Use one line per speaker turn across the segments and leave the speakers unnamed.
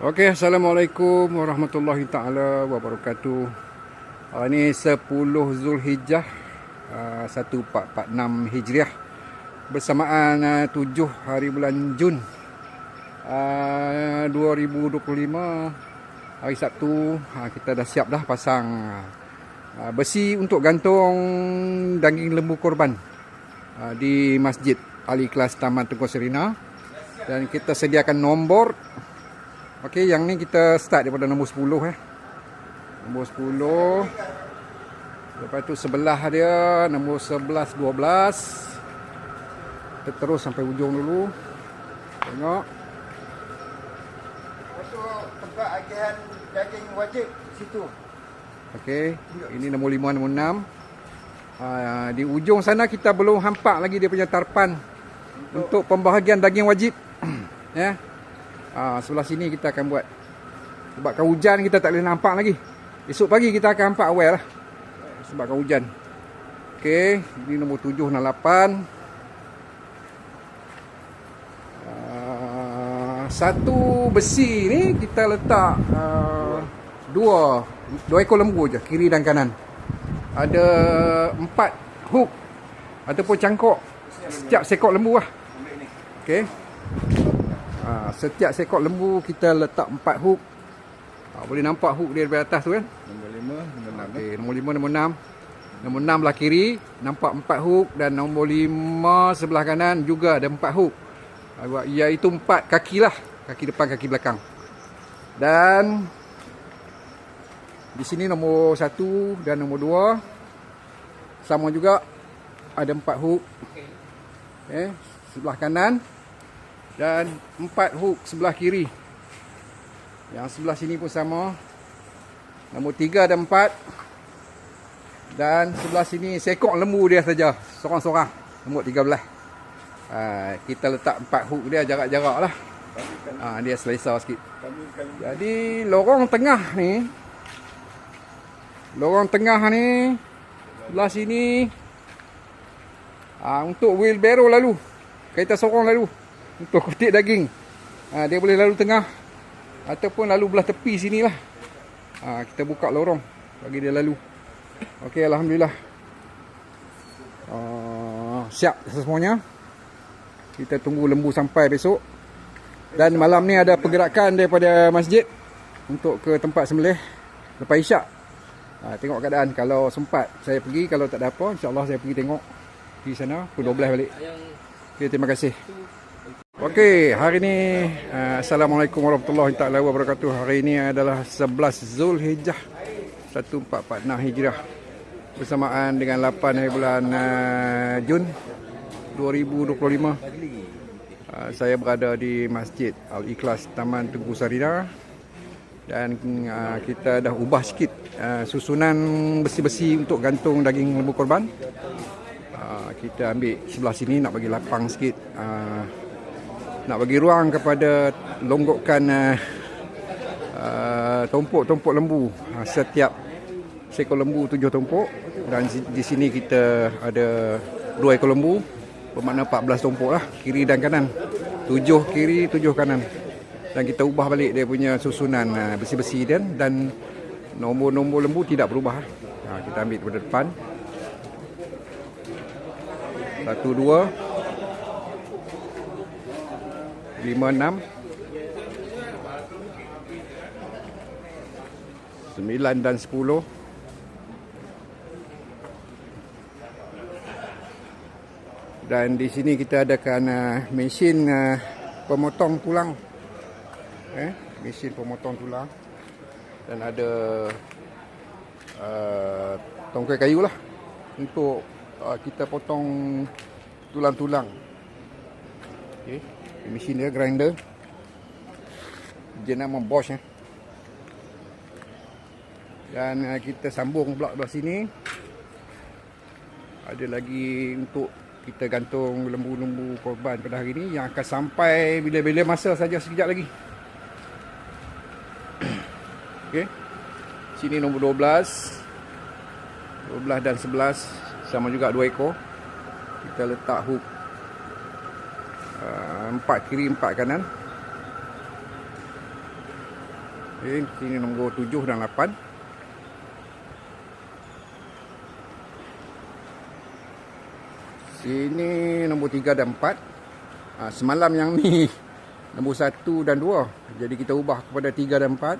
Okey, Assalamualaikum warahmatullahi taala wabarakatuh. Uh, ini 10 Zulhijjah uh, 1446 Hijriah. Bersamaan uh, 7 hari bulan Jun uh, 2025 hari Sabtu. Uh, kita dah siap dah pasang uh, besi untuk gantung daging lembu korban uh, di Masjid Ali Kelas Taman Tengku Serina. Dan kita sediakan nombor Okey, yang ni kita start daripada nombor 10 eh. Nombor 10. Lepas tu sebelah dia nombor 11 12. Kita terus sampai ujung dulu. Tengok.
Untuk tempat agihan daging wajib situ.
Okey, ini nombor 5 nombor 6. Uh, di ujung sana kita belum hampak lagi dia punya tarpan untuk, untuk pembahagian daging wajib. ya. yeah. Ha, sebelah sini kita akan buat. Sebabkan hujan kita tak boleh nampak lagi. Esok pagi kita akan nampak awal lah. Sebabkan hujan. Okey. Ini nombor tujuh dan lapan. Uh, satu besi ni kita letak uh, dua dua ekor lembu je kiri dan kanan ada empat hook ataupun cangkok setiap sekok lembu lah Okey. Ha, setiap sekok lembu kita letak empat hook. Ha, boleh nampak hook dia dari atas tu kan?
Nombor lima, nombor enam.
Okay, nombor lima, nombor enam. Nombor enam belah kiri, nampak empat hook. Dan nombor lima sebelah kanan juga ada empat hook. Ha, iaitu empat kaki lah. Kaki depan, kaki belakang. Dan di sini nombor satu dan nombor dua. Sama juga ada empat hook. Okay, sebelah kanan dan empat hook sebelah kiri. Yang sebelah sini pun sama. Nombor tiga dan empat. Dan sebelah sini sekok lembu dia saja. Sorang-sorang. Nombor tiga belah. Ha, kita letak empat hook dia jarak-jarak lah. Ha, dia selesa sikit. Jadi lorong tengah ni. Lorong tengah ni. Sebelah sini. Ha, untuk wheelbarrow lalu. Kita sorong lalu untuk kutik daging. Ha, dia boleh lalu tengah ataupun lalu belah tepi sini lah. Ha, kita buka lorong bagi dia lalu. Okey, alhamdulillah. Uh, siap semuanya. Kita tunggu lembu sampai besok. Dan malam ni ada pergerakan daripada masjid untuk ke tempat sembelih lepas isyak. Ha, tengok keadaan kalau sempat saya pergi kalau tak ada apa insya-Allah saya pergi tengok di sana pukul 12 balik. Okay, terima kasih. Okey, hari ini uh, Assalamualaikum warahmatullahi taala wabarakatuh. Hari ini adalah 11 Zulhijjah 1446 Hijrah bersamaan dengan 8 hari bulan uh, Jun 2025. Uh, saya berada di Masjid Al-Ikhlas Taman Tengku Sarina dan uh, kita dah ubah sikit uh, susunan besi-besi untuk gantung daging lembu korban. Uh, kita ambil sebelah sini nak bagi lapang sikit. Uh, nak bagi ruang kepada longgokkan uh, uh, tumpuk-tumpuk lembu. Uh, setiap seekor lembu tujuh tumpuk. Dan di sini kita ada dua ekor lembu. Bermakna 14 tumpuk lah kiri dan kanan. Tujuh kiri tujuh kanan. Dan kita ubah balik dia punya susunan uh, besi-besi dan dan nombor-nombor lembu tidak berubah. Uh, kita ambil daripada depan. Satu dua sembilan dan sepuluh. Dan di sini kita adakan uh, mesin uh, pemotong tulang. Eh mesin pemotong tulang. Dan ada uh, tongkai kayu lah untuk uh, kita potong tulang-tulang. Okey mesin dia grinder dia nama Bosch eh. dan uh, kita sambung pula belah sini ada lagi untuk kita gantung lembu-lembu korban pada hari ini yang akan sampai bila-bila masa saja sekejap lagi Okey. Sini nombor 12. 12 dan 11 sama juga dua ekor. Kita letak hook empat kiri empat kanan Okay, sini nombor 7 dan 8. Sini nombor 3 dan 4. Ha, semalam yang ni nombor 1 dan 2. Jadi kita ubah kepada 3 dan 4.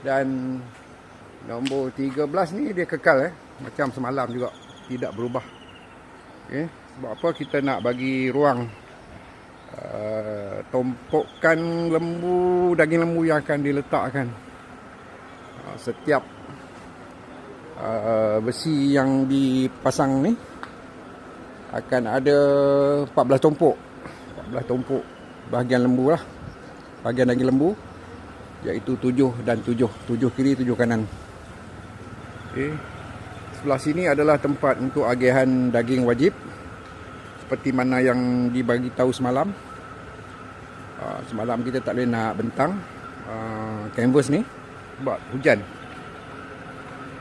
Dan nombor 13 ni dia kekal eh. Macam semalam juga. Tidak berubah. Okay. Sebab apa kita nak bagi ruang uh, tompokan lembu, daging lembu yang akan diletakkan. Uh, setiap uh, besi yang dipasang ni akan ada 14 tumpuk 14 tumpuk bahagian lembu lah. Bahagian daging lembu iaitu 7 dan 7 7 kiri 7 kanan. Okay. sebelah sini adalah tempat untuk agihan daging wajib seperti mana yang dibagi tahu semalam uh, semalam kita tak boleh nak bentang uh, canvas ni sebab hujan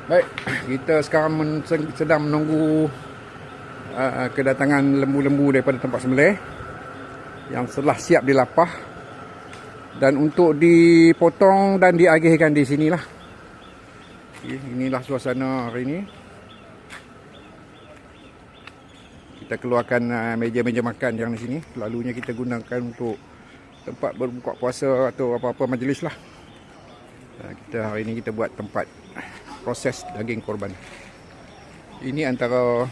baik kita sekarang sedang menunggu uh, kedatangan lembu-lembu daripada tempat sembelih yang telah siap dilapah dan untuk dipotong dan diagihkan di sinilah. Okay, inilah suasana hari ini. Kita keluarkan uh, meja-meja makan yang di sini. Lalunya kita gunakan untuk tempat berbuka puasa atau apa-apa majlis lah. Uh, kita hari ini kita buat tempat proses daging korban. Ini antara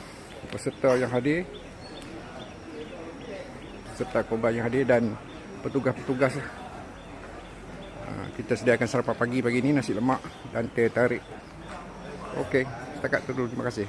peserta yang hadir peserta korban yang hadir dan petugas-petugas Ha, kita sediakan sarapan pagi pagi ni nasi lemak dan teh tarik okey setakat itu dulu terima kasih